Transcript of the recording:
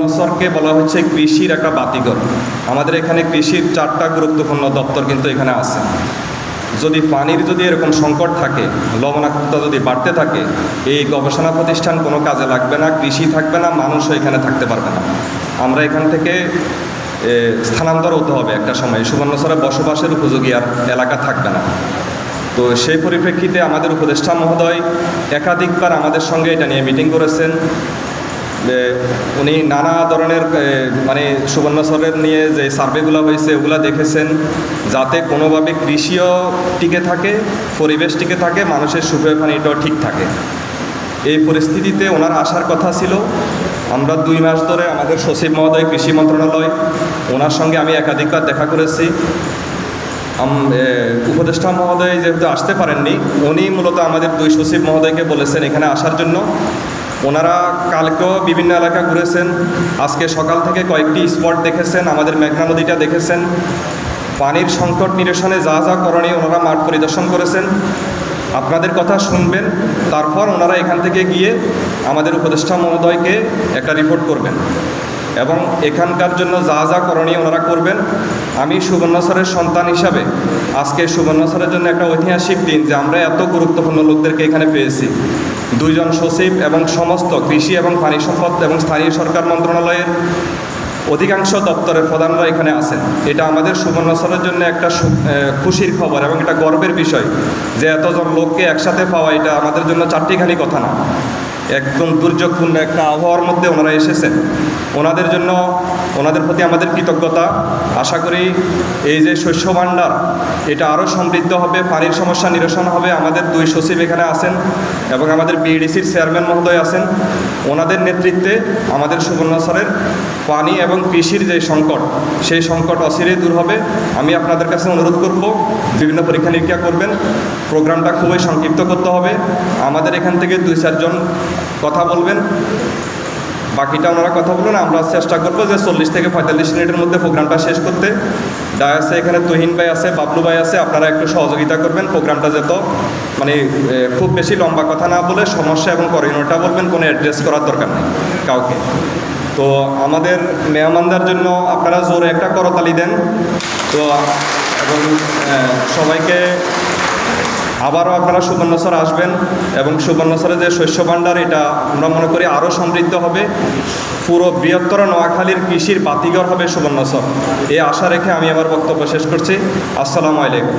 নসরকে বলা হচ্ছে কৃষির একটা বাতিঘর। আমাদের এখানে কৃষির চারটা গুরুত্বপূর্ণ দপ্তর কিন্তু এখানে আছে। যদি পানির যদি এরকম সংকট থাকে, লবণাক্ততা যদি বাড়তে থাকে, এই গবেষণা প্রতিষ্ঠান কোনো কাজে লাগবে না, কৃষি থাকবে না, মানুষও এখানে থাকতে পারবে না। আমরা এখান থেকে স্থানান্তর হতে হবে একটা সময়। সুবর্ণচরে বসবাসের উপযোগী আর এলাকা থাকবে না। তো সেই পরিপ্রেক্ষিতে আমাদের উপদেষ্টা মহোদয় একাধিকবার আমাদের সঙ্গে এটা নিয়ে মিটিং করেছেন। যে উনি নানা ধরনের মানে সুবর্ণ সুবর্ণচরের নিয়ে যে সার্ভেগুলো হয়েছে, ওগুলা দেখেছেন যাতে কোনোভাবে কৃষিও টিকে থাকে, পরিবেশ টিকে থাকে, মানুষের সুপেয় পানিটাও ঠিক থাকে। এই পরিস্থিতিতে ওনার আসার কথা ছিল। আমরা দুই মাস ধরে আমাদের সচিব মহোদয়, কৃষি মন্ত্রণালয়, ওনার সঙ্গে আমি একাধিকবার দেখা করেছি। উপদেষ্টা মহোদয় যেহেতু আসতে পারেননি, উনি মূলত আমাদের দুই সচিব মহোদয়কে বলেছেন এখানে আসার জন্য। ওনারা কালকেও বিভিন্ন এলাকা ঘুরেছেন। আজকে সকাল থেকে কয়েকটি স্পট দেখেছেন, আমাদের মেঘনা নদীটা দেখেছেন। পানির সংকট নিরসনে যা যা করণীয় ওনারা মাঠ পরিদর্শন করেছেন। আপনাদের কথা শুনবেন, তারপর ওনারা এখান থেকে গিয়ে আমাদের উপদেষ্টা মহোদয়কে একটা রিপোর্ট করবেন। এবং এখানকার জন্য যা যা করণীয় ওনারা করবেন। আমি সুবর্ণচরের সন্তান হিসাবে আজকে সুবর্ণচরের জন্য একটা ঐতিহাসিক দিন যে আমরা এত গুরুত্বপূর্ণ লোকদেরকে এখানে পেয়েছি। দুইজন সচিব এবং সমস্ত কৃষি এবং পানি সম্পদ এবং স্থানীয় সরকার মন্ত্রণালয়ের অধিকাংশ দপ্তরের প্রধানরা এখানে আছেন। এটা আমাদের সুবর্ণচরের জন্য একটা খুশির খবর এবং এটা গর্বের বিষয় যে এতজন লোককে একসাথে পাওয়া এটা আমাদের জন্য চারটিখানি কথা না। একদম দুর্যোগপূর্ণ একটা আবহাওয়ার মধ্যে ওনারা এসেছেন। ওনাদের জন্য, ওনাদের প্রতি আমাদের কৃতজ্ঞতা। আশা করি এই যে শস্য ভাণ্ডার, এটা আরও সমৃদ্ধ হবে, পানির সমস্যা নিরসন হবে। আমাদের দুই সচিব এখানে আছেন এবং আমাদের বিএডিসির চেয়ারম্যান মহোদয় আছেন। ওনাদের নেতৃত্বে আমাদের সুবর্ণচরের পানি এবং কৃষির যে সংকট, সেই সংকট অচিরেই দূর হবে। আমি আপনাদের কাছে অনুরোধ করব, বিভিন্ন পরীক্ষা নিরীক্ষা করবেন। প্রোগ্রামটা খুবই সংক্ষিপ্ত করতে হবে। আমাদের এখান থেকে দুই চারজন কথা বলবেন। বাকিটা ওনারা কথা বলুন, আমরা চেষ্টা করব যে চল্লিশ থেকে পঁয়তাল্লিশ মিনিটের মধ্যে প্রোগ্রামটা শেষ করতে। ডায়াসে এখানে তুহিন ভাই আছে, বাবলু ভাই আছে, আপনারা একটু সহযোগিতা করবেন প্রোগ্রামটা যেত। মানে খুব বেশি লম্বা কথা না বলে সমস্যা এবং করণীয়টা বলবেন, কোনো অ্যাড্রেস করার দরকার নেই কাউকে। তো আমাদের মেহমানদের জন্য আপনারা জোরে একটা করতালি দেন। তো, এবং সবাইকে আবারও আপনারা সুবর্ণসর আসবেন এবং সুবর্ণচরের যে শস্য ভাণ্ডার এটা আমরা মনে করি আরও সমৃদ্ধ হবে। পুরো বৃহত্তর নোয়াখালীর কৃষির বাতিঘর হবে সুবর্ণসর এই আশা রেখে আমি আমার বক্তব্য শেষ করছি। আসসালামু আলাইকুম।